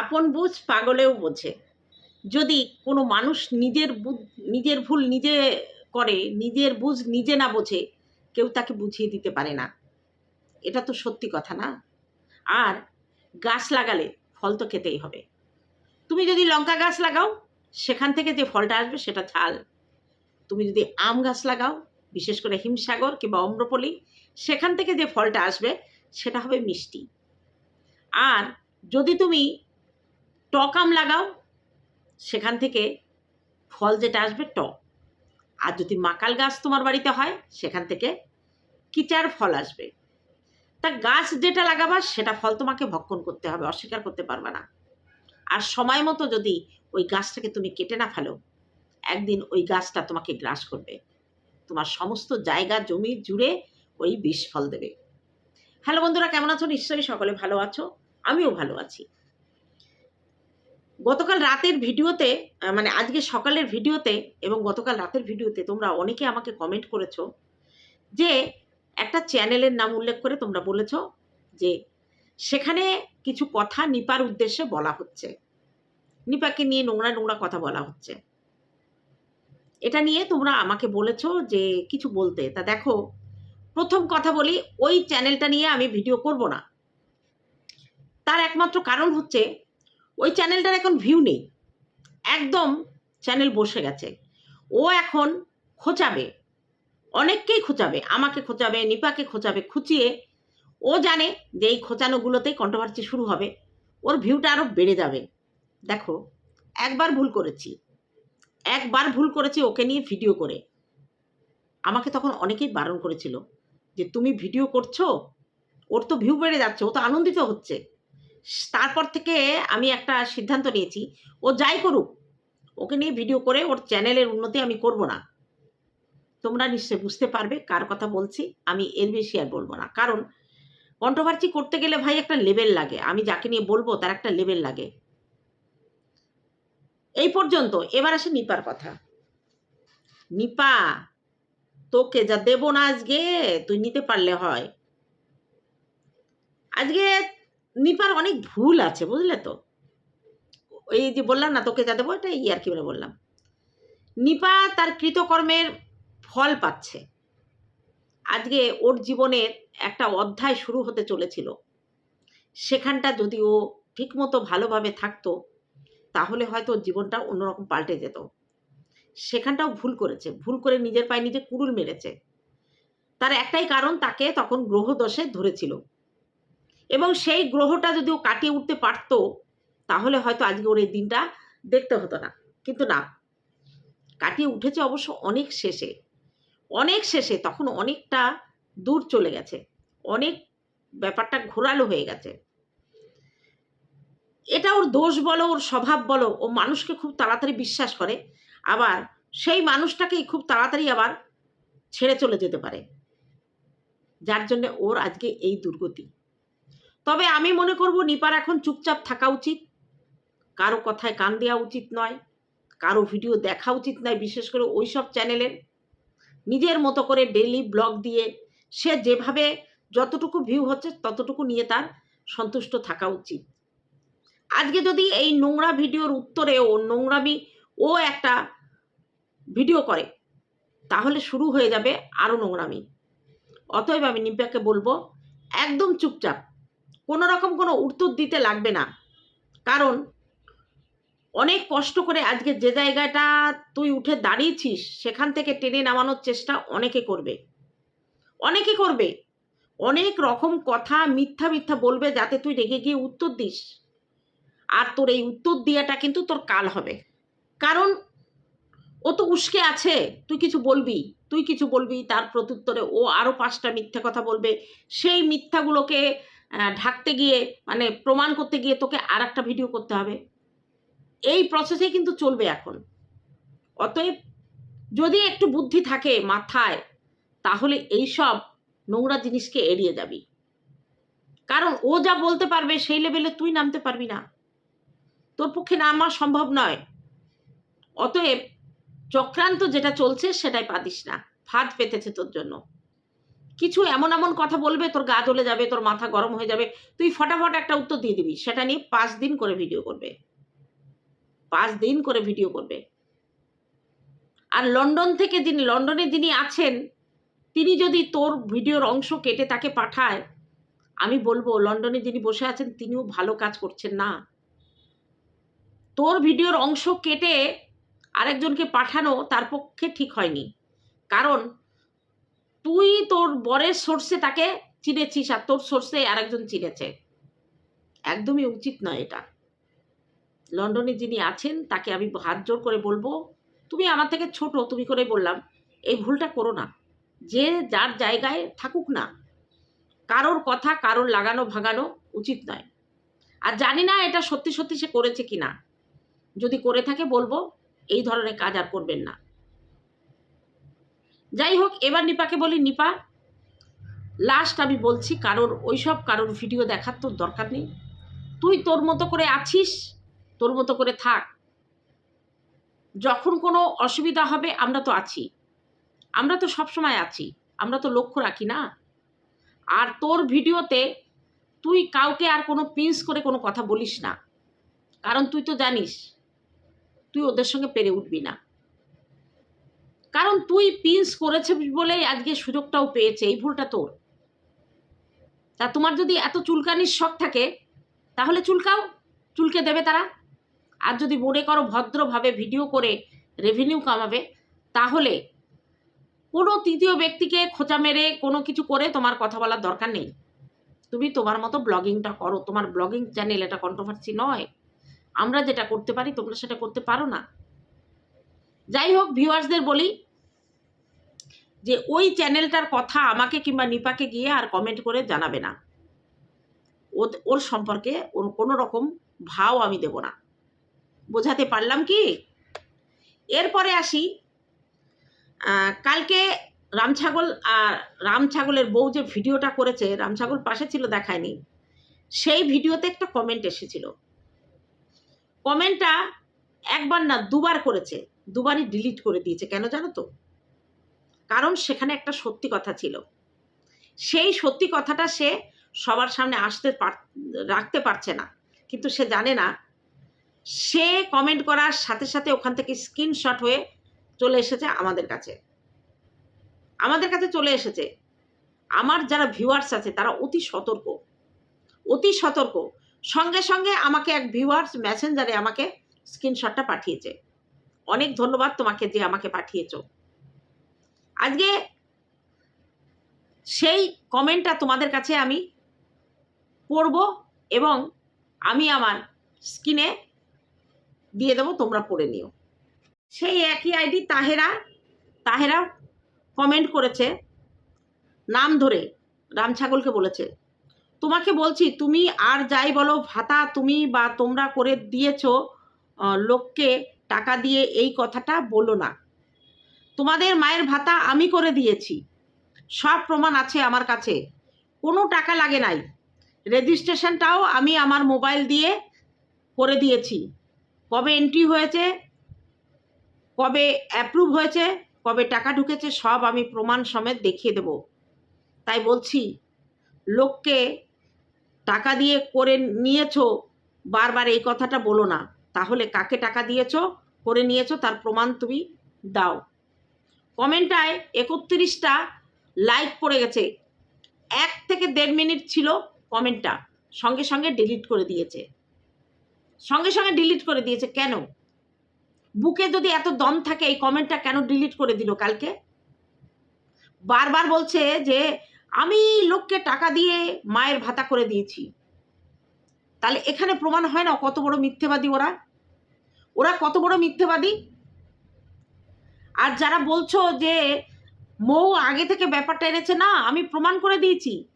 আপন বুঝ, পাগলেও বোঝে। যদি কোনো মানুষ নিজের নিজের ভুল নিজে করে, নিজের বুঝ নিজে না বোঝে, কেউ তাকে বুঝিয়ে দিতে পারে না। এটা তো সত্যি কথা না? আর গাছ লাগালে ফল তো খেতেই হবে। তুমি যদি লঙ্কা গাছ লাগাও, সেখান থেকে যে ফলটা আসবে সেটা ঝাল। তুমি যদি আম গাছ লাগাও, বিশেষ করে হিমসাগর কিংবা অম্রপলি, সেখান থেকে যে ফলটা আসবে, সেটা হবে মিষ্টি। আর যদি তুমি টক আম লাগাও, সেখান থেকে ফল যেটা আসবে টক। আর যদি মাকাল গাছ তোমার বাড়িতে হয়, সেখান থেকে কিচার ফল আসবে। তা গাছ যেটা লাগাবা, সেটা ফল তোমাকে ভক্ষণ করতে হবে, অস্বীকার করতে পারবে না। আর সময় মতো যদি ওই গাছটাকে তুমি কেটে না ফেলো, একদিন ওই গাছটা তোমাকে গ্রাস করবে। তোমার সমস্ত জায়গা, জমি জুড়ে ওই বিষ ফল দেবে। হ্যালো বন্ধুরা, কেমন আছো? নিশ্চয়ই সকলে ভালো আছো। আমিও ভালো আছি। গতকাল রাতের ভিডিওতে মানে আজকে সকালের ভিডিওতে এবং গতকাল রাতের ভিডিওতে তোমরা অনেকে আমাকে কমেন্ট করেছ যে একটা চ্যানেলের নাম উল্লেখ করে তোমরা বলেছ যে সেখানে কিছু কথা নিপার উদ্দেশ্যে বলা হচ্ছে। নিপাকে নিয়ে নোংরা নোংরা কথা বলা হচ্ছে। এটা নিয়ে তোমরা আমাকে বলেছ যে কিছু বলতে। তা দেখো, প্রথম কথা বলি, ওই চ্যানেলটা নিয়ে আমি ভিডিও করব না। তার একমাত্র কারণ হচ্ছে ওই চ্যানেলটার এখন ভিউ নেই। একদম চ্যানেল বসে গেছে। ও এখন খোঁচাবে। অনেককেই খোঁচাবে। আমাকে খোঁচাবে, নিপাকে খোঁচাবে, খুঁচিয়ে। ও জানে যে এই খোঁচানোগুলোতেই কন্ট্রোভার্সি শুরু হবে। ওর ভিউটা আরও বেড়ে যাবে। দেখো, একবার ভুল করেছি। একবার ভুল করেছি ওকে নিয়ে ভিডিও করে। আমাকে তখন অনেকেই বারণ করেছিল যে, তুমি ভিডিও করছ? ওর তো ভিউ বেড়ে যাচ্ছে, ও তো আনন্দিত হচ্ছে। তারপর থেকে আমি একটা সিদ্ধান্ত নিয়েছি, ও যাই করুক, ওকে নিয়ে ভিডিও করে ওর চ্যানেলের উন্নতি আমি করব না। তোমরা নিশ্চয়ই বুঝতে পারবে কার কথা বলছি, আমি এর বেশি আর বলব না। কারণ কন্ট্রোভার্সি করতে গেলে ভাই একটা লেভেল লাগে, আমি যাকে নিয়ে বলব তার একটা লেভেল লাগে। এই পর্যন্ত, এবার আসে নিপার কথা। নিপা, তোকে যা দেব না আজকে, তুই নিতে পারলে হয়। আজকে নিপার অনেক ভুল আছে, বুঝলে তো? এই যে বললাম না, তোকে যা দেবো, এটা এই আর কি বলে বললাম। নিপা তার কৃতকর্মের ফল পাচ্ছে। আজকে ওর জীবনের একটা অধ্যায় শুরু হতে চলেছিল। সেখানটা যদি ও ঠিকমতো ভালোভাবে থাকতো, তাহলে হয়তো জীবনটা অন্যরকম পাল্টে যেত। সেখানটাও ভুল করেছে। ভুল করে নিজের পায়ে নিজে কুড়ুল মেরেছে। তার একটাই কারণ, তাকে তখন গ্রহদশে ধরেছিল। এবং সেই গ্রহটা যদি ও কাটিয়ে উঠতে পারতো, তাহলে হয়তো আজকে ওর এই দিনটা দেখতে হতো না। কিন্তু না। কাটিয়ে উঠেছে অবশ্য অনেক শেষে। অনেক শেষে, তখন অনেকটা দূর চলে গেছে। অনেক ব্যাপারটা ঘোরালো হয়ে গেছে। এটা ওর দোষ বলো, ওর স্বভাব বলো, ও মানুষকে খুব তাড়াতাড়ি বিশ্বাস করে। আবার সেই মানুষটাকেই খুব তাড়াতাড়ি আবার ছেড়ে চলে যেতে পারে। যার জন্য ওর আজকে এই দুর্গতি। তবে আমি মনে করব নিপার এখন চুপচাপ থাকা উচিত। কারও কথায় কান দেওয়া উচিত নয়। কারও ভিডিও দেখা উচিত নয়, বিশেষ করে ওই সব চ্যানেলের। নিজের মতো করে ডেলি ব্লগ দিয়ে সে যেভাবে যতটুকু ভিউ হচ্ছে ততটুকু নিয়ে তার সন্তুষ্ট থাকা উচিত। আজকে যদি এই নোংরা ভিডিওর উত্তরে ও নোংরামি ও একটা ভিডিও করে, তাহলে শুরু হয়ে যাবে আরও নোংরামি। অতএব আমি নিপাকে বলব, একদম চুপচাপ। কোনো রকম কোনো উত্তর দিতে লাগবে না। কারণ অনেক কষ্ট করে আজকে যে জায়গাটা তুই উঠে দাঁড়িয়েছিস, সেখান থেকে টেনে নামানোর চেষ্টা অনেকে করবে। অনেকে করবে। অনেক রকম কথা মিথ্যা মিথ্যা বলবে যাতে তুই রেগে গিয়ে উত্তর দিস। আর তোর এই উত্তর দেওয়াটা কিন্তু তোর কাল হবে। কারণ ও তো উস্কে আছে, তুই কিছু বলবি, তুই কিছু বলবি, তার প্রত্যুত্তরে ও আরও পাঁচটা মিথ্যা কথা বলবে। সেই মিথ্যাগুলোকে ঢাকতে গিয়ে মানে প্রমাণ করতে গিয়ে তোকে আর একটা ভিডিও করতে হবে। এই প্রসেসে কিন্তু চলবে এখন। অতএব যদি একটু বুদ্ধি থাকে মাথায়, তাহলে এই সব নোংরা জিনিসকে এড়িয়ে যাবি। কারণ ও যা বলতে পারবে, সেই লেভেলে তুই নামতে পারবি না। তোর পক্ষে নামা সম্ভব নয়। অতএব চক্রান্ত যেটা চলছে, সেটাই পাদিস না। ফাঁদ পেতেছে তোর জন্য। কিছু এমন এমন কথা বলবে, তোর গা জ্বলে যাবে, তোর মাথা গরম হয়ে যাবে। তুই ফটাফট একটা উত্তর দিয়ে দিবি। সেটা নিয়ে পাঁচ দিন করে ভিডিও করবে। পাঁচ দিন করে ভিডিও করবে। আর লন্ডন থেকে যিনি, লন্ডনে যিনি আছেন, তিনি যদি তোর ভিডিওর অংশ কেটে তাকে পাঠায়, আমি বলব, লন্ডনে যিনি বসে আছেন, তিনিও ভালো কাজ করছেন না। তোর ভিডিওর অংশ কেটে আরেকজনকে পাঠানো তার পক্ষে ঠিক হয়নি। কারণ তুই তোর বরের সোর্সে তাকে চিনেছিস আর তোর সোর্সে আরেকজন চিনেছে। একদমই উচিত নয় এটা। লন্ডনে যিনি আছেন, তাকে আমি হাত জোর করে বলব, তুমি আমার থেকে ছোট, তুমি করে বললাম, এই ভুলটা করো না। যে যার জায়গায় থাকুক না, কারোর কথা কারোর লাগানো ভাগানো উচিত নয়। আর জানি না এটা সত্যি সত্যি সে করেছে কি না যদি করে থাকে বলব, এই ধরনের কাজ আর করবেন না। যাই হোক, এবার নিপাকে বলি, নিপা লাস্ট আমি বলছি কারোর, ওইসব কারোর ভিডিও দেখার তোর দরকার নেই। তুই তোর মতো করে আছিস, তোর মতো করে থাক। যখন কোনো অসুবিধা হবে, আমরা তো আছি। আমরা তো সব সময় আছি, আমরা তো লক্ষ্য রাখি না। আর তোর ভিডিওতে তুই কাউকে আর কোনো পিন্স করে কোনো কথা বলিস না। কারণ তুই তো জানিস, তুই ওদের সঙ্গে পেরে উঠবি না। কারণ তুই পিন্স করেছিস বলেই আজকে সুযোগটাও পেয়েছে, এই ভুলটা তোর। তা তোমার যদি এত চুলকানির শখ থাকে, তাহলে চুলকাও, চুলকে দেবে তারা। আর যদি মনে করো ভদ্রভাবে ভিডিও করে রেভিনিউ কামাবে, তাহলে কোনো তৃতীয় ব্যক্তিকে খোঁচা মেরে কোনো কিছু করে তোমার কথা বলার দরকার নেই। তুমি তোমার মতো ব্লগিংটা করো, তোমার ব্লগিং চ্যানেল এটা কন্ট্রোভার্সি নয়। আমরা যেটা করতে পারি, তোমরা সেটা করতে পারো না। যাই হোক ভিউয়ার্সদের বলি যে ওই চ্যানেলটার কথা আমাকে কিংবা নিপাকে গিয়ে আর কমেন্ট করে জানাবে না। ওর সম্পর্কে ওর কোনো রকম ভাও আমি দেব না। বোঝাতে পারলাম কি? এরপরে আসি কালকে রামছাগল আর রামছাগলের বউ যে ভিডিওটা করেছে রামছাগল পাশে ছিল দেখায়নি, সেই ভিডিওতে একটা কমেন্ট এসেছিল। কমেন্টটা একবার না দুবার করেছে, দুবারই ডিলিট করে দিয়েছে, কেন জানো তো? কারণ সেখানে একটা সত্যি কথা ছিল। সেই সত্যি কথাটা সে সবার সামনে আসতে রাখতে পারছে না। কিন্তু সে জানে না, সে কমেন্ট করার সাথে সাথে ওখান থেকে স্ক্রিনশট হয়ে চলে এসেছে আমাদের কাছে। আমাদের কাছে চলে এসেছে। আমার যারা ভিউয়ার্স আছে, তারা অতি সতর্ক। অতি সতর্ক। সঙ্গে সঙ্গে আমাকে এক ভিউয়ার্স মেসেঞ্জারে আমাকে স্ক্রিনশটটা পাঠিয়েছে। অনেক ধন্যবাদ তোমাকে যে আমাকে পাঠিয়েছো। আজকে সেই কমেন্টটা তোমাদের কাছে আমি পড়ব এবং আমি আমার স্ক্রিনে দিয়ে দেবো, তোমরা পড়ে নিও। সেই একই আইডি তাহেরা তাহেরা কমেন্ট করেছে, নাম ধরে রাম ছাগলকে বলেছে, তোমাকে বলছি, তুমি আর যাই বলো, ভাতা তুমি বা তোমরা করে দিয়েছ লোককে টাকা দিয়ে এই কথাটা বলো না। তোমাদের মায়ের ভাতা আমি করে দিয়েছি। সব প্রমাণ আছে আমার কাছে। কোনো টাকা লাগে নাই। রেজিস্ট্রেশনটাও আমি আমার মোবাইল দিয়ে করে দিয়েছি। কবে এন্ট্রি হয়েছে, কবে অ্যাপ্রুভ হয়েছে, কবে টাকা ঢুকেছে, সব আমি প্রমাণ সমেত দেখিয়ে দেব। তাই বলছি, লোককে টাকা দিয়ে করে নিয়েছো, বারবার এই কথাটা বলো না। তাহলে কাকে টাকা দিয়েছ, করে নিয়েছো, তার প্রমাণ তুমি দাও। কমেন্টায় একত্রিশটা লাইক পড়ে গেছে। এক থেকে দেড় মিনিট ছিল কমেন্টটা, সঙ্গে সঙ্গে ডিলিট করে দিয়েছে। সঙ্গে সঙ্গে ডিলিট করে দিয়েছে কেন? বুকে যদি এত দম থাকে, এই কমেন্টটা কেন ডিলিট করে দিল কালকে? বারবার বলছে যে, আমি লোককে টাকা দিয়ে মায়ের ভাতা করে দিয়েছি। তাহলে এখানে প্রমাণ হয় না কত বড় মিথ্যেবাদী ওরা? ওরা কত বড় মিথ্যেবাদী? আর যারা বলছো যে মৌ আগে থেকে ব্যাপারটা এনেছে, না, আমি প্রমাণ করে দিয়েছি।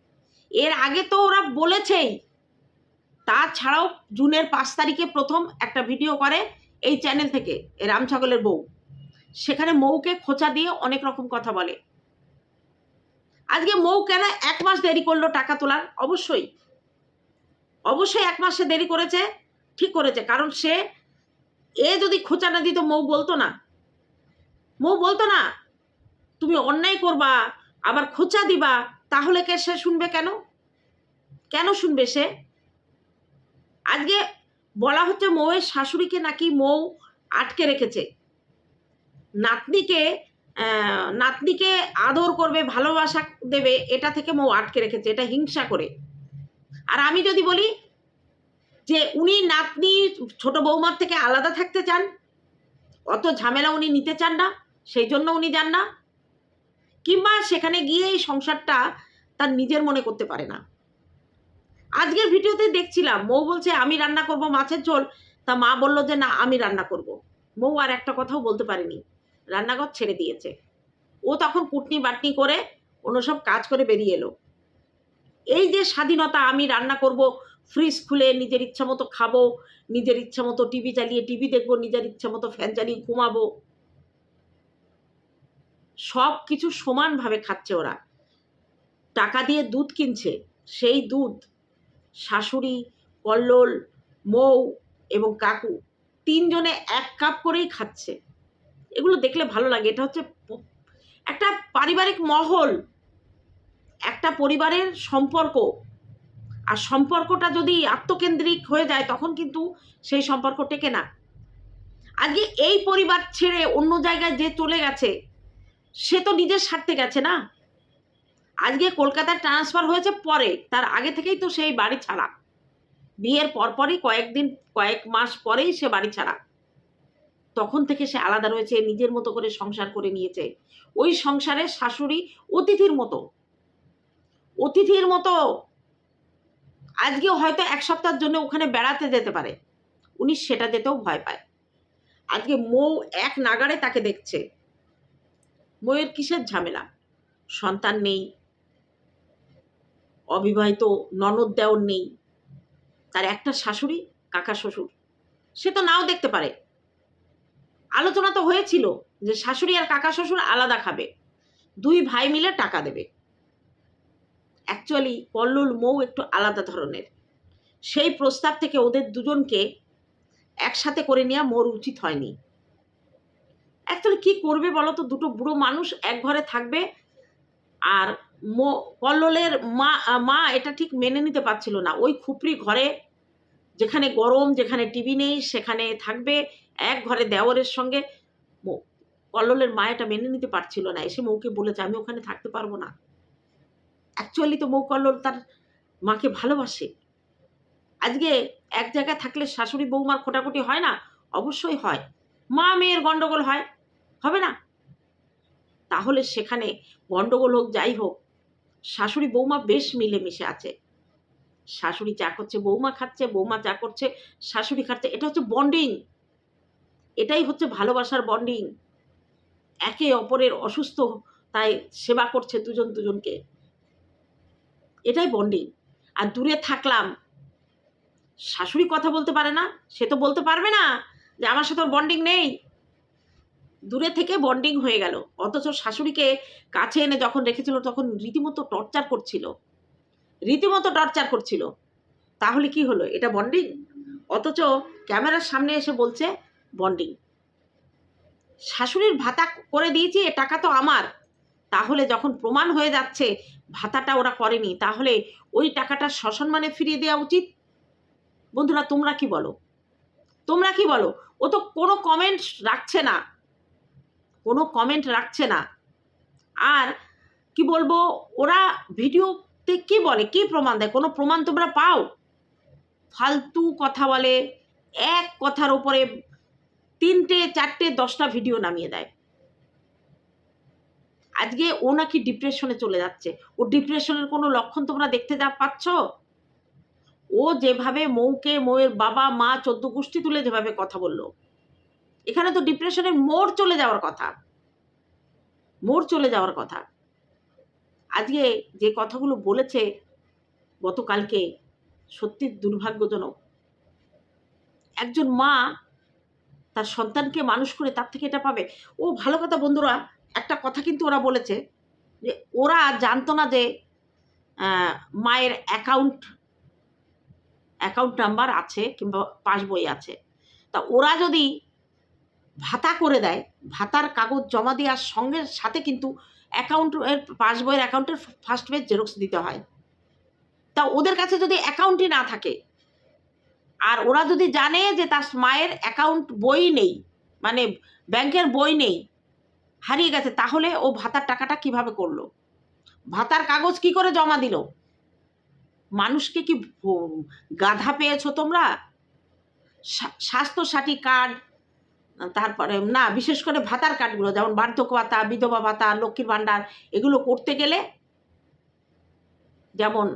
এর আগে তো ওরা বলেছেই। তাছাড়াও জুনের পাঁচ তারিখে প্রথম একটা ভিডিও করে এই চ্যানেল থেকে রাম ছাগলের বউ। সেখানে মৌকে খোঁচা দিয়ে অনেক রকম কথা বলে। আজকে মৌ কেন এক মাস দেরি করল টাকা তোলার? অবশ্যই। অবশ্যই এক মাসে দেরি করেছে, ঠিক করেছে। কারণ সে, এ যদি খোঁচা না দিত, মৌ বলতো না। মৌ বলতো না, তুমি অন্যায় করবা, আবার খোঁচা দিবা, তাহলে কে সে শুনবে কেন? কেন শুনবে সে? আজকে বলা হচ্ছে মৌয়ের শাশুড়িকে নাকি মৌ আটকে রেখেছে। নাতনিকে নাতনিকে আদর করবে, ভালোবাসা দেবে, এটা থেকে মৌ আটকে রেখেছে, এটা হিংসা করে। আর আমি যদি বলি যে উনি নাতনি ছোট বৌমার থেকে আলাদা থাকতে চান, অত ঝামেলা উনি নিতে চান না সেই জন্য উনি যান না। কিংবা সেখানে গিয়ে এই সংসারটা তার নিজের মনে করতে পারে না। আজকের ভিডিওতে দেখছিলাম, মৌ বলছে, আমি রান্না করব মাছের ঝোল। তা মা বলল যে, না, আমি রান্না করব। মৌ আর একটা কথাও বলতে পারেনি। রান্নাঘর ছেড়ে দিয়েছে। ও তখন কুটনি বাটনি করে অন্য সব কাজ করে বেরিয়ে এলো। এই যে স্বাধীনতা, আমি রান্না করব ফ্রিজ খুলে নিজের ইচ্ছা মতো খাব, নিজের ইচ্ছা মতো টিভি চালিয়ে টিভি দেখব, নিজের ইচ্ছা মতো ফ্যান চালিয়ে ঘুমাবো। সব কিছু সমানভাবে খাচ্ছে ওরা। টাকা দিয়ে দুধ কিনছে, সেই দুধ শাশুড়ি, কল্লোল, মৌ এবং কাকু তিনজনে এক কাপ করেই খাচ্ছে। এগুলো দেখলে ভালো লাগে। এটা হচ্ছে একটা পারিবারিক মহল, একটা পরিবারের সম্পর্ক। আর সম্পর্কটা যদি আত্মকেন্দ্রিক হয়ে যায়, তখন কিন্তু সেই সম্পর্ক টেকে না। আজকে এই পরিবার ছেড়ে অন্য জায়গায় যে চলে গেছে সে তো নিজের স্বার্থে গেছে না। আজকে কলকাতায় ট্রান্সফার হয়েছে পরে, তার আগে থেকেই তো সেই বাড়ি ছাড়া। বিয়ের পরপরই কয়েকদিন, কয়েক মাস পরেই সে বাড়ি ছাড়া। তখন থেকে সে আলাদা রয়েছে, নিজের মতো করে সংসার করে নিয়েছে। ওই সংসারে শাশুড়ি অতিথির মতো। অতিথির মতো। আজকেও হয়তো এক সপ্তাহের জন্য ওখানে বেড়াতে যেতে পারে। উনি সেটা যেতেও ভয় পায়। আজকে মৌ এক নাগারে তাকে দেখছে। মৌয়ের কিসের ঝামেলা? সন্তান নেই। অবিবাহিত ননদ দেওর নেই। তার একটা শাশুড়ি, কাকা শ্বশুর। সে তো নাও দেখতে পারে। আলোচনা তো হয়েছিল যে শাশুড়ি আর কাকা শ্বশুর আলাদা খাবে। দুই ভাই মিলে টাকা দেবে। অ্যাকচুয়ালি পল্লুল মৌ একটু আলাদা ধরনের। সেই প্রস্তাব থেকে ওদের দুজনকে একসাথে করে নেওয়া মোর উচিত হয়নি। অ্যাকচুয়ালি কি করবে বলো তো দুটো বুড়ো মানুষ এক ঘরে থাকবে। আর কল্লোলের মা মা এটা ঠিক মেনে নিতে পারছিল না। ওই খুপড়ি ঘরে, যেখানে গরম, যেখানে টিভি নেই, সেখানে থাকবে এক ঘরে দেওরের সঙ্গে। কল্লোলের মা এটা মেনে নিতে পারছিল না। এসে মৌকে বলেছে, আমি ওখানে থাকতে পারব না। অ্যাকচুয়ালি তো মৌ কল্লোল তার মাকে ভালোবাসে। আজকে এক জায়গায় থাকলে শাশুড়ি বৌমার খোটাখুটি হয় না? অবশ্যই হয়। মা মেয়ের গন্ডগোল হয়। হবে না? তাহলে সেখানে গন্ডগোল হোক, যাই হোক, শাশুড়ি বৌমা বেশ মিলেমিশে আছে। শাশুড়ি চা করছে, বৌমা খাচ্ছে, বৌমা চা করছে, শাশুড়ি খাচ্ছে, এটা হচ্ছে বন্ডিং এটাই হচ্ছে ভালোবাসার বন্ডিং একে অপরের অসুস্থ, তাই সেবা করছে দুজন দুজনকে। এটাই বন্ডিং আর দূরে থাকলাম। শাশুড়ি কথা বলতে পারে না, সে তো বলতে পারবে না যে আমার সাথে বন্ডিং নেই। দূরে থেকে বন্ডিং হয়ে গেল। অথচ শাশুড়িকে কাছে এনে যখন রেখেছিল, তখন রীতিমতো টর্চার করছিল। রীতিমতো টর্চার করছিল। তাহলে কি হলো? এটা বন্ডিং অথচ ক্যামেরার সামনে এসে বলছে বন্ডিং শাশুড়ির ভাতা করে দিয়েছি, এ টাকা তো আমার। তাহলে যখন প্রমাণ হয়ে যাচ্ছে, ভাতাটা ওরা করেনি, তাহলে ওই টাকাটা সসম্মানে ফিরিয়ে দেওয়া উচিত? বন্ধুরা, তোমরা কি বলো? তোমরা কি বলো? ও তো কোনো কমেন্ট রাখছে না। কোনো কমেন্ট রাখছে না। আর কি বলব, ওরা ভিডিওতে কি বলে, কি প্রমাণ দেয়? কোনো প্রমাণ তোমরা পাও? ফালতু কথা বলে, এক কথার ওপরে তিনটে, চারটে, দশটা ভিডিও নামিয়ে দেয়। আজকে ও নাকি ডিপ্রেশনে চলে যাচ্ছে। ও ডিপ্রেশনের কোনো লক্ষণ তোমরা দেখতে যা পাচ্ছ? ও যেভাবে মৌকে, মৌয়ের বাবা, মা, চোদ্দ গোষ্ঠী তুলে যেভাবে কথা বলল। এখানে তো ডিপ্রেশনের মোড় চলে যাওয়ার কথা। মোড় চলে যাওয়ার কথা। আজকে যে কথাগুলো বলেছে গতকালকে সত্যি দুর্ভাগ্যজনক। একজন মা তার সন্তানকে মানুষ করে তার থেকে এটা পাবে। ও ভালো কথা বন্ধুরা, একটা কথা কিন্তু ওরা বলেছে যে ওরা জানতো না যে মায়ের অ্যাকাউন্ট অ্যাকাউন্ট নাম্বার আছে কিংবা পাসবই আছে। তা ওরা যদি ভাতা করে দেয়, ভাতার কাগজ জমা দেওয়ার সঙ্গে সাথে কিন্তু অ্যাকাউন্টের পাসবইয়ের অ্যাকাউন্টের ফার্স্ট পেজ জেরক্স দিতে হয়। তা ওদের কাছে যদি অ্যাকাউন্টই না থাকে, আর ওরা যদি জানে যে তার মায়ের অ্যাকাউন্ট বই নেই মানে ব্যাংকের বই নেই, হারিয়ে গেছে, তাহলে ও ভাতার টাকাটা কীভাবে করল? ভাতার কাগজ কি করে জমা দিল? মানুষকে কি গাধা পেয়েছ তোমরা? স্বা- স্বাস্থ্যসাথী কার্ড তারপরে, না, বিশেষ করে ভাতার কার্ডগুলো, যেমন বার্ধক্য ভাতা, বিধবা ভাতা, লক্ষ্মীর ভাণ্ডার, এগুলো করতে গেলে যেমন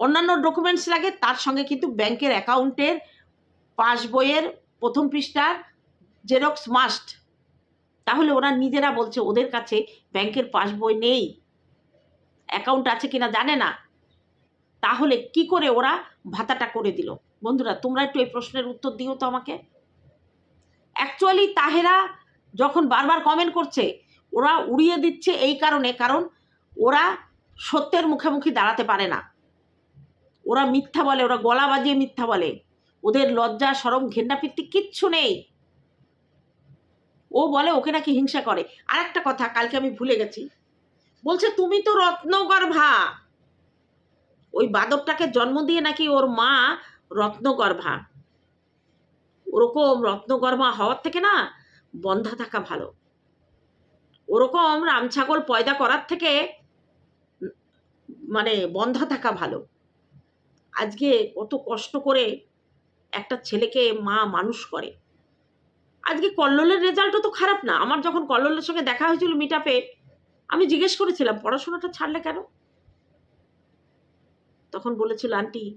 অন্যান্য ডকুমেন্টস লাগে, তার সঙ্গে কিন্তু ব্যাংকের অ্যাকাউন্টের পাসবইয়ের প্রথম পৃষ্ঠার জেরক্স মাস্ট তাহলে ওরা নিজেরা বলছে, ওদের কাছে ব্যাংকের পাসবই নেই, অ্যাকাউন্ট আছে কিনা জানে না। তাহলে কি করে ওরা ভাতাটা করে দিল? বন্ধুরা, তোমরা একটু এই প্রশ্নের উত্তর দিও তো আমাকে। অ্যাকচুয়ালি তাহেরা যখন বারবার কমেন্ট করছে, ওরা উড়িয়ে দিচ্ছে এই কারণে, কারণ ওরা সত্যের মুখোমুখি দাঁড়াতে পারে না। ওরা মিথ্যা বলে, ওরা গলা বাজিয়ে মিথ্যা বলে। ওদের লজ্জা, সরম, ঘেন্নাপিত্তি কিচ্ছু নেই। ও বলে ওকে নাকি হিংসা করে। আর একটা কথা, কালকে আমি ভুলে গেছি। বলছে, তুমি তো রত্নগর্ভা। ওই বাদকটাকে জন্ম দিয়ে নাকি ওর মা রত্নগর্ভা। ওরকম রত্নগর্ভা হওয়ার থেকে না বন্ধা থাকা ভালো। ওরকম রামছাগল পয়দা করার থেকে মানে বন্ধা থাকা ভালো। আজকে কত কষ্ট করে একটা ছেলেকে মা মানুষ করে। আজকে কল্লোলের রেজাল্টও তো খারাপ না। আমার যখন কল্লোলের সঙ্গে দেখা হয়েছিল মিট আমি জিজ্ঞেস করেছিলাম, পড়াশোনাটা ছাড়লে কেন? তখন বলেছিল, আন্টি,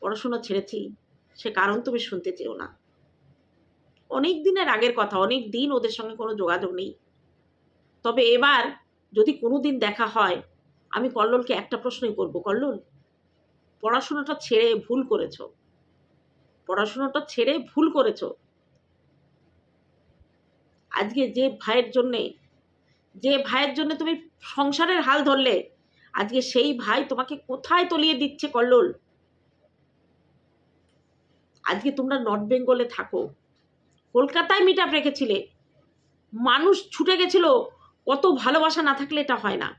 পড়াশোনা ছেড়েছি। সে কারণ তুমি শুনতে চেও না। অনেক দিনের আগের কথা, অনেক দিন ওদের সঙ্গে কোনো যোগাযোগ নেই। তবে এবার যদি কোনো দিন দেখা হয়, আমি কল্লোলকে একটা প্রশ্নই করব, কল্লোল, পড়াশোনাটা ছেড়ে ভুল করেছ। পড়াশোনাটা ছেড়ে ভুল করেছ। আজকে যে ভাইয়ের জন্যে, যে ভাইয়ের জন্য তুমি সংসারের হাল ধরলে, আজকে সেই ভাই তোমাকে কোথায় তলিয়ে দিচ্ছে কল্লোল? আজকে তোমরা নর্থ বেঙ্গলে থাকো। কলকাতায় মিট আপ রেখেছিলে। মানুষ ছুটে গেছিল, কত ভালোবাসা না থাকলে এটা হয় না।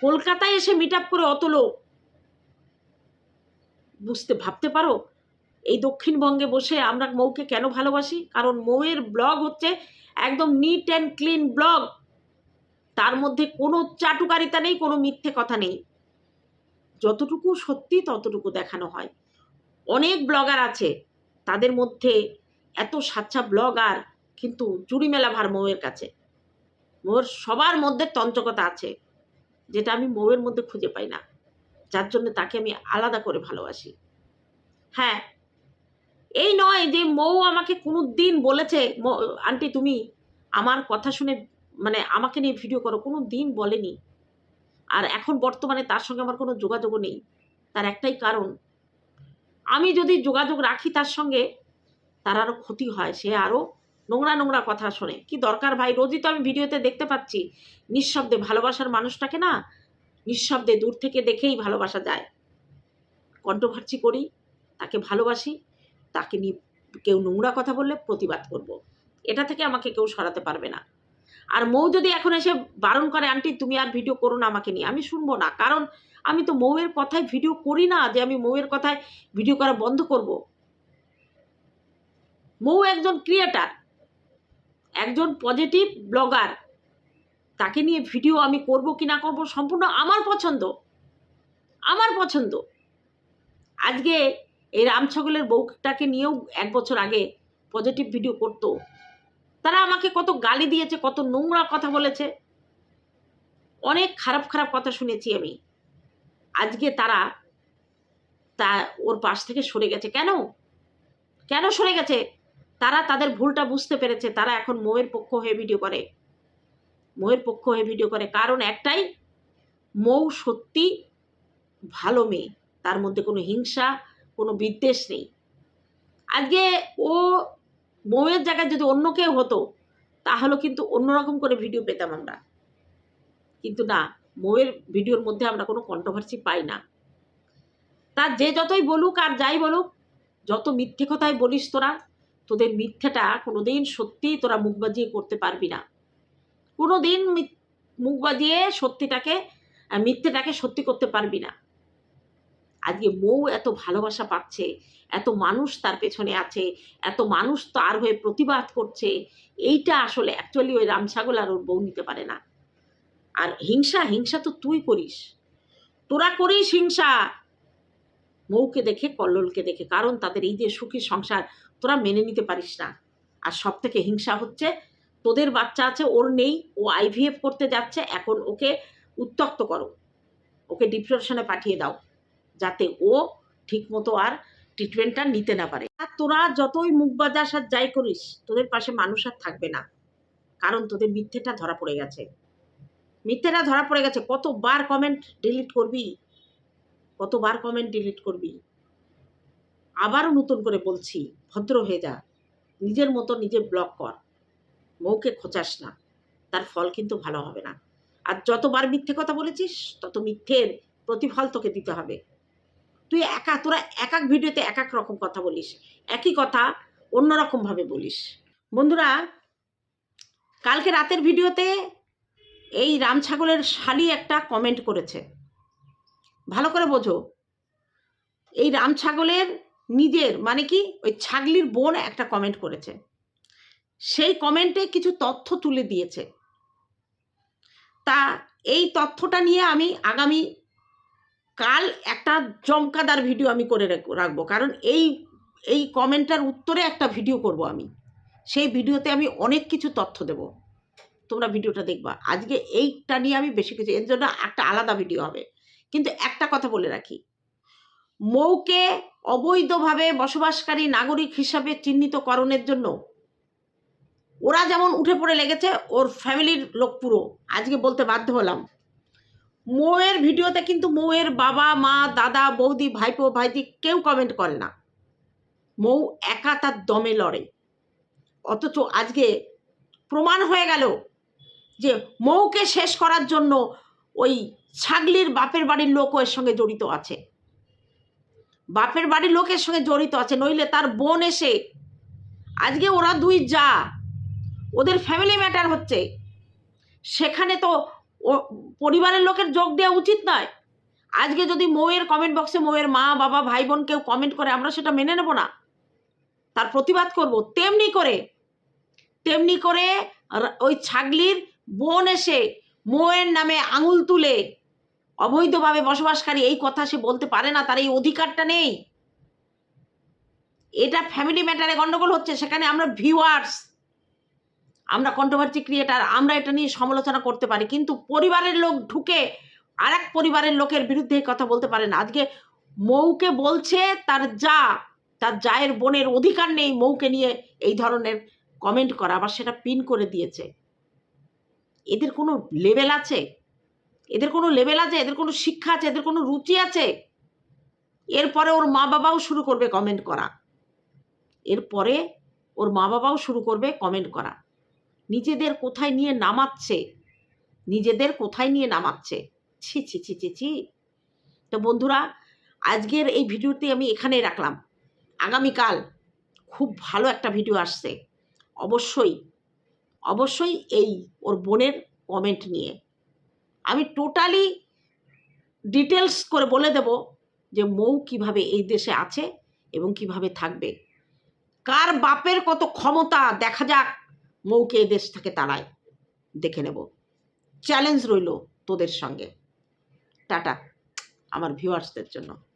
কলকাতায় এসে মিট আপ করে অত লোক। বুঝতে, ভাবতে পারো? এই দক্ষিণবঙ্গে বসে আমরা মৌকে কেন ভালোবাসি? কারণ মৌয়ের ব্লগ হচ্ছে একদম নিট অ্যান্ড ক্লিন ব্লগ তার মধ্যে কোনো চাটুকারিতা নেই, কোনো মিথ্যে কথা নেই। যতটুকু সত্যি ততটুকু দেখানো হয়। অনেক ব্লগার আছে, তাদের মধ্যে এত সাচ্চা ব্লগার কিন্তু চুরি মেলা ভার মৌয়ের কাছে। মোর সবার মধ্যে তন্ত্রকতা আছে, যেটা আমি মৌয়ের মধ্যে খুঁজে পাই না। যার জন্য তাকে আমি আলাদা করে ভালোবাসি। হ্যাঁ এই নয় যে মৌ আমাকে কোনো দিন বলেছে, "মৌ- আন্টি তুমি আমার কথা শুনে মানে আমাকে নিয়ে ভিডিও করো কোনো দিন বলেনি। আর এখন বর্তমানে তার সঙ্গে আমার কোনো যোগাযোগও নেই। তার একটাই কারণ, আমি যদি যোগাযোগ রাখি তার সঙ্গে তার আরও ক্ষতি হয়। সে আরও নোংরা নোংরা কথা শোনে। কি দরকার ভাই? রোজই তো আমি ভিডিওতে দেখতে পাচ্ছি। নিঃশব্দে ভালোবাসার মানুষটাকে না নিঃশব্দে দূর থেকে দেখেই ভালোবাসা যায়। কণ্ঠভার্চি করি, তাকে ভালোবাসি, তাকে নিয়ে কেউ নোংরা কথা বললে প্রতিবাদ করব। এটা থেকে আমাকে কেউ সরাতে পারবে না। আর মৌ যদি এখন এসে বারণ করে, আন্টি, তুমি আর ভিডিও করো না আমাকে নিয়ে। আমি শুনব না। কারণ আমি তো মৌয়ের কথায় ভিডিও করি না যে আমি মৌয়ের কথায় ভিডিও করা বন্ধ করব। মৌ একজন ক্রিয়েটার, একজন পজিটিভ ব্লগার তাকে নিয়ে ভিডিও আমি করব কি না করব সম্পূর্ণ আমার পছন্দ আমার পছন্দ। আজকে এই রামছগলের বউটাকে নিয়েও এক বছর আগে পজিটিভ ভিডিও করতো। তারা আমাকে কত গালি দিয়েছে, কত নোংরা কথা বলেছে। অনেক খারাপ খারাপ কথা শুনেছি আমি। আজকে তারা তা ওর পাশ থেকে সরে গেছে। কেন? কেন সরে গেছে? তারা তাদের ভুলটা বুঝতে পেরেছে, তারা এখন মোয়ের পক্ষ হয়ে ভিডিও করে। মোয়ের পক্ষ হয়ে ভিডিও করে। কারণ একটাই, মৌ সত্যি ভালো মেয়ে, তার মধ্যে কোনো হিংসা, কোনো বিদ্বেষ নেই। আজকে ও মৌয়ের জায়গায় যদি অন্য কেউ হতো, তাহলে কিন্তু অন্যরকম করে ভিডিও পেতাম আমরা। কিন্তু না, মৌয়ের ভিডিওর মধ্যে আমরা কোনো কন্ট্রোভার্সি পাই না। তার যে যতই বলুক আর যাই বলুক, যত মিথ্যে কথাই বলিস তোরা তোদের মিথ্যেটা কোনোদিন সত্যিই তোরা মুখ বাজিয়ে করতে পারবি না। কোনো দিন মুখ বাজিয়ে সত্যিটাকে মিথ্যেটাকে সত্যি করতে পারবি না। আজকে মৌ এত ভালোবাসা পাচ্ছে, এত মানুষ তার পেছনে আছে, এত মানুষ তার হয়ে প্রতিবাদ করছে, এইটা আসলে অ্যাকচুয়ালি ওই রামছাগল আর ওর বউ নিতে পারে না। আর হিংসা হিংসা তো তুই করিস। তোরা করিস হিংসা। মৌকে দেখে, কল্লোলকে দেখে, কারণ তাদের এই যে সুখী সংসার তোরা মেনে নিতে পারিস না। আর সব থেকে হিংসা হচ্ছে, তোদের বাচ্চা আছে, ওর নেই, ও আইভিএফ করতে যাচ্ছে, এখন ওকে উত্তক্ত করো। ওকে ডিপ্রেশনে পাঠিয়ে দাও, যাতে ও ঠিকমতো আর ট্রিটমেন্টটা নিতে না পারে। আর তোরা যতই মুখ বাজাস আর যাই করিস, তোদের পাশে মানুষ আর থাকবে না। কারণ তোদের মিথ্যেটা ধরা পড়ে গেছে। মিথ্যেটা ধরা পড়ে গেছে। কতবার কমেন্ট ডিলিট করবি? কতবার কমেন্ট ডিলিট করবি? আবারও নতুন করে বলছি, ভদ্র হয়ে যা। নিজের মতো নিজে ব্লক কর। মৌকে খোঁচাস না। তার ফল কিন্তু ভালো হবে না। আর যতবার মিথ্যে কথা বলেছিস, তত মিথ্যের প্রতিফল তোকে দিতে হবে। তুই একা, তোরা এক এক ভিডিওতে এক এক রকম কথা বলিস। একই কথা অন্যরকমভাবে বলিস। বন্ধুরা, কালকে রাতের ভিডিওতে এই রাম ছাগলের শালি একটা কমেন্ট করেছে। ভালো করে বোঝো। এই রাম ছাগলের নিজের মানে কি, ওই ছাগলির বোন একটা কমেন্ট করেছে। সেই কমেন্টে কিছু তথ্য তুলে দিয়েছে। তা এই তথ্যটা নিয়ে আমি আগামী, কাল একটা জমকাদার ভিডিও আমি করে রাখব। কারণ এই এই কমেন্টটার উত্তরে একটা ভিডিও করব আমি। সেই ভিডিওতে আমি অনেক কিছু তথ্য দেব। তোমরা ভিডিওটা দেখবা। আজকে এইটা নিয়ে আমি বেশি কিছু, এর জন্য একটা আলাদা ভিডিও হবে। কিন্তু একটা কথা বলে রাখি। মৌকে অবৈধভাবে বসবাসকারী নাগরিক হিসাবে চিহ্নিতকরণের জন্য। ওরা যেমন উঠে পড়ে লেগেছে, ওর ফ্যামিলির লোক পুরো। আজকে বলতে বাধ্য হলাম। মৌয়ের ভিডিওতে কিন্তু মৌয়ের বাবা, মা, দাদা, বৌদি, ভাইপো, ভাইজি কেউ কমেন্ট করে না। মৌ একা তার দমে লড়ে। অথচ আজকে প্রমাণ হয়ে গেল যে মৌকে শেষ করার জন্য ওই ছাগলির বাপের বাড়ির লোকও এর সঙ্গে জড়িত আছে। বাপের বাড়ির লোকের সঙ্গে জড়িত আছে, নইলে তার বোন এসে, আজকে ওরা দুই যা, ওদের ফ্যামিলি ম্যাটার হচ্ছে। সেখানে তো পরিবারের লোকের যোগ দেওয়া উচিত নয়। আজকে যদি মৌয়ের কমেন্ট বক্সে মৌয়ের মা, বাবা, ভাই, বোন কেউ কমেন্ট করে, আমরা সেটা মেনে নেব না। তার প্রতিবাদ করব। তেমনি করে তেমনি করে ওই ছাগলির বোন এসে মৌয়ের নামে আঙুল তুলে অবৈধভাবে বসবাসকারী এই কথা সে বলতে পারে না, তার এই অধিকারটা নেই। এটা ফ্যামিলি ম্যাটারে গন্ডগোল হচ্ছে, সেখানে আমরা ভিউয়ার্স আমরা কন্ট্রোভার্সি ক্রিয়েটার আমরা এটা নিয়ে সমালোচনা করতে পারি, কিন্তু পরিবারের লোক ঢুকে আর এক পরিবারের লোকের বিরুদ্ধে কথা বলতে পারে না। আজকে মৌকে বলছে, তার যা, তার জায়ের বোনের অধিকার নেই মৌকে নিয়ে এই ধরনের কমেন্ট করা, আবার সেটা পিন করে দিয়েছে। এদের কোনো লেভেল আছে? এদের কোনো লেভেল আছে, এদের কোনো শিক্ষা আছে, এদের কোনো রুচি আছে? এরপরে ওর মা বাবাও শুরু করবে কমেন্ট করা। এরপরে ওর মা বাবাও শুরু করবে কমেন্ট করা। নিজেদের কোথায় নিয়ে নামাচ্ছে? নিজেদের কোথায় নিয়ে নামাচ্ছে? ছি ছি ছি ছি ছি। তো বন্ধুরা, আজকের এই ভিডিওটি আমি এখানেই রাখলাম। আগামীকাল খুব ভালো একটা ভিডিও আসছে। অবশ্যই অবশ্যই এই ওর বোনের কমেন্ট নিয়ে। আমি টোটালি ডিটেলস করে বলে দেব যে মৌ কীভাবে এই দেশে আছে এবং কীভাবে থাকবে। কার বাপের কত ক্ষমতা, দেখা যাক মৌকে এই দেশ থেকে তাড়ায়, দেখে নেব। চ্যালেঞ্জ রইল তোদের সঙ্গে। টাটা, আমার ভিউয়ার্সদের জন্য।